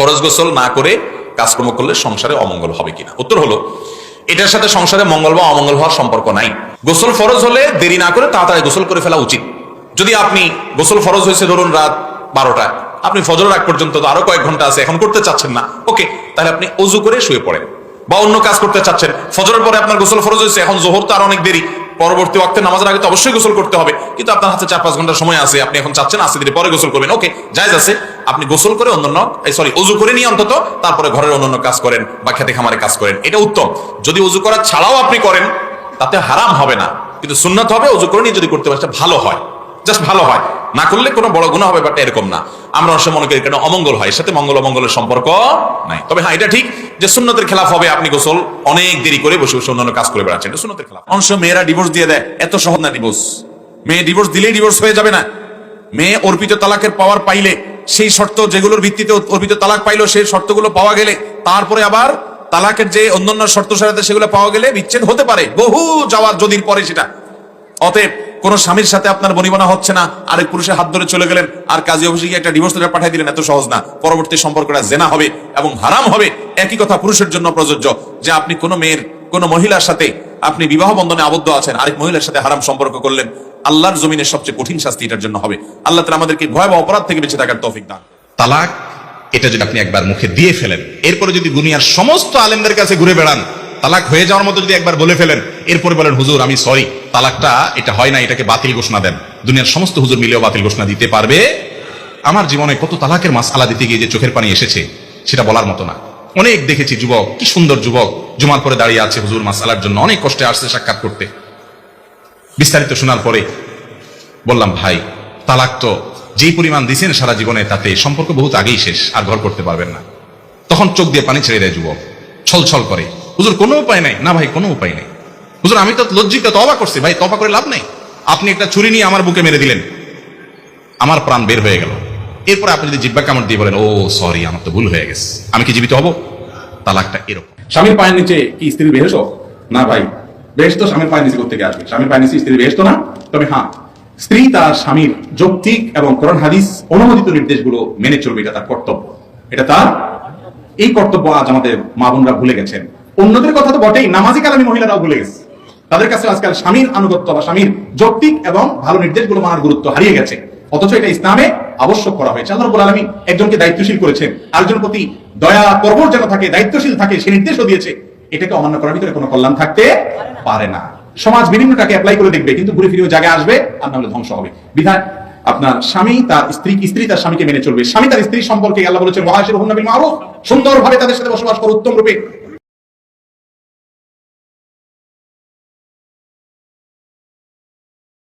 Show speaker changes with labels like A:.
A: ফরজ গোসল না করে কাজকর্ম করলে সংসারে অমঙ্গল হবে কিনা? উত্তর হলো, এটার সাথে সংসারে মঙ্গল বা অমঙ্গল হওয়ার সম্পর্ক নাই। গোসল ফরজ হলে দেরি না করে তাড়াতাড়ি গোসল করে ফেলা উচিত। যদি আপনি গোসল ফরজ হয়েছে ধরুন রাত বারোটায় আপনি ফজর রাগ পর্যন্ত তো আরও কয়েক ঘণ্টা আছে, এখন করতে চাচ্ছেন না। ওকে, তাহলে আপনি অজু করে শুয়ে পড়েন। বা অন্য কাজ করতে চাচ্ছেন। ফজরের পরে আপনার গোসল ফরজ হয়েছে, এখন জোহর তো আর অনেক দেরি। পরবর্তী ওয়াক্তে নামাজের আগে তো অবশ্যই গোসল করতে হবে। কিন্তু আপনার হাতে চার পাঁচ ঘণ্টার সময় আছে, আপনি এখন চাচ্ছেন আসতে ধীরে পরে গোসল করবেন। ওকে, জায়জ আছে। আপনি গোসল করে অন্যান্য সরি উজু করে নিয়ে অন্তত তারপরে ঘরের অন্যান্য কাজ করেন বা খেতে খামারে কাজ করেন। এটা উত্তম। যদি উজু করা ছাড়াও আপনি করেন, তাতে হারাম হবে না। কিন্তু সুন্নত হবে উজু করে নিয়ে যদি করতে পারেন ভালো হয়। জাস্ট ভালো হয়। না করলে কোনো বড় গুণা হবে বাট এরকম না। আমরা অবশ্য মনে করি, কেন অমঙ্গল হয়? সাথে মঙ্গল অমঙ্গলের সম্পর্ক নাই। তবে হ্যাঁ এটা ঠিক যে সুন্নতের খেলাফ হবে, আপনি গোসল অনেক দেরি করে বসে বসে অন্যান্য কাজ করে বেড়াচ্ছেন। এটা সুন্নতের খেলাফ। অংশ মেয়েরা ডিভোর্স দিয়ে দেয়। এত সহজ না ডিভোর্স মেয়ে ডিভোর্স দিলেই ডিভোর্স হয়ে যাবে না। মেয়ে অর্পিত তালাকের পাওয়ার পাইলে সেই শর্ত যেগুলোর ভিত্তিতে অর্পিত তালাক পাইলো, সেই শর্তগুলো পাওয়া গেলে তারপরে আবার তালাকের যে অন্যান্য শর্ত সারাতে সেগুলো পাওয়া গেলে বিচ্ছেদ হতে পারে। বহু যাওয়ার যদিন পরে সেটা। অতএব কোন স্বামীর সাথে আপনার বনিবনা হচ্ছে না, আরেক পুরুষের হাত ধরে চলে গেলেন, আর কাজী অফিসে গিয়ে একটা ডিভোর্স লেটার পাঠিয়ে দিলেন, এত সহজ না। পরবর্তী সম্পর্কটা জেনা হবে এবং হারাম হবে। একই কথা পুরুষের জন্য প্রযোজ্য যে আপনি কোনো মেয়ের, কোন মহিলার সাথে আপনি বিবাহ বন্ধনে আবদ্ধ আছেন, আরেক মহিলার সাথে হারাম সম্পর্ক করলেন, আল্লাহর জমিনের সবচেয়ে কঠিন শাস্তি এটার জন্য হবে। আল্লাহ তালা আমাদেরকে ভয়াবহ অপরাধ থেকে বেঁচে থাকার তৌফিক দান।
B: তালাক, এটা যদি আপনি একবার মুখে দিয়ে ফেলেন, এরপরে যদি দুনিয়ার সমস্ত আলেমদের কাছে ঘুরে বেড়ান তালাক হয়ে যাওয়ার মতো যদি একবার বলে ফেলেন, এরপরে বলেন, হুজুর, আমি সরি তালাকটা এটা হয় না, এটাকে বাতিল ঘোষণা দেন। দুনিয়ার সমস্ত হুজুর মিলেও বাতিল ঘোষণা দিতে পারবে। আমার জীবনে কত তালাকের মাস আলা দিতে গিয়ে যে চোখের পানি এসেছে, সেটা বলার মতো না। অনেক দেখেছি যুবক, কি সুন্দর যুবক, জুমার পরে দাঁড়িয়ে আছে হুজুর মাস আলার জন্য, অনেক কষ্টে আসছে সাক্ষাৎ করতে। বিস্তারিত শোনার পরে বললাম, ভাই, তালাক তো যেই পরিমাণ দিছেন সারা জীবনে, তাতে সম্পর্ক বহুত আগেই শেষ, আর ঘর করতে পারবেন না। তখন চোখ দিয়ে পানি ছেড়ে দেয় যুবক ছল ছল করে। হুজুর, কোনো উপায় নাই। না ভাই, কোনো উপায় নেই। হুজুর, আমি তো লজ্জিত তবা করছি। ভাই তবা করে লাভ নেই? আপনি একটা ছুরি নিয়ে আমার বুকে মেরে দিলেন। আমার প্রাণ বের হয়ে গেল। এরপর আপনি যদি জিব্বা কামড় দিয়ে বলেন, ও, সরি, আমার তো ভুল হয়ে গেছে। আমি কি জীবিত হব? তালাকটা এরকম।
C: স্বামীর পায়ের নিচে কি স্ত্রীর বেহেস না ভাই বেহেস তো স্বামীর পায়ের নিচে করতে আসবে? স্বামীর পায়ের নিচে স্ত্রীর বেহেস না? তবে হ্যাঁ স্ত্রী তার স্বামীর যৌক্তিক এবং কোরআন হাদিস অনুমোদিত নির্দেশগুলো মেনে চলবে, এটা তার কর্তব্য। এটা তার, এই কর্তব্য আজ আমাদের মা বোনরা ভুলে গেছেন। অন্যদের কথা তো বটেই। নামাজি কালামী মহিলারাও ভুলে গেছে। তাদের কাছে আজকাল স্বামীর আনুগত্য বা স্বামীর যৌক্তিক এবং ভালো নির্দেশগুলো মানার গুরুত্ব হারিয়ে গেছে। অথচ এটা ইসলামে আবশ্যক করা হয়েছে। আল্লাহ রাব্বুল আলামিন একজনকে দায়িত্বশীল করেছেন। আরেকজনের প্রতি দয়া পরবর যেন থাকে, দায়িত্বশীল থাকে, সে নির্দেশও দিয়েছে। এটাকে অমান্য করার ভিতরে কোনো কল্যাণ থাকতে পারে না। সমাজ বিভিন্নটাকে অ্যাপ্লাই করে দেখবে, কিন্তু ঘুরে ফিরে জায়গায় আসবে, আর নাহলে ধ্বংস হবে। বিধায় আপনার স্বামী তার স্ত্রী স্ত্রী তার স্বামীকে মেনে চলবে। স্বামী তার স্ত্রী সম্পর্কে আল্লাহ বলেছেন মহাশির হুন্নবিল মারুফ। সুন্দরভাবে তাদের সাথে বসবাস করো উত্তম রূপে।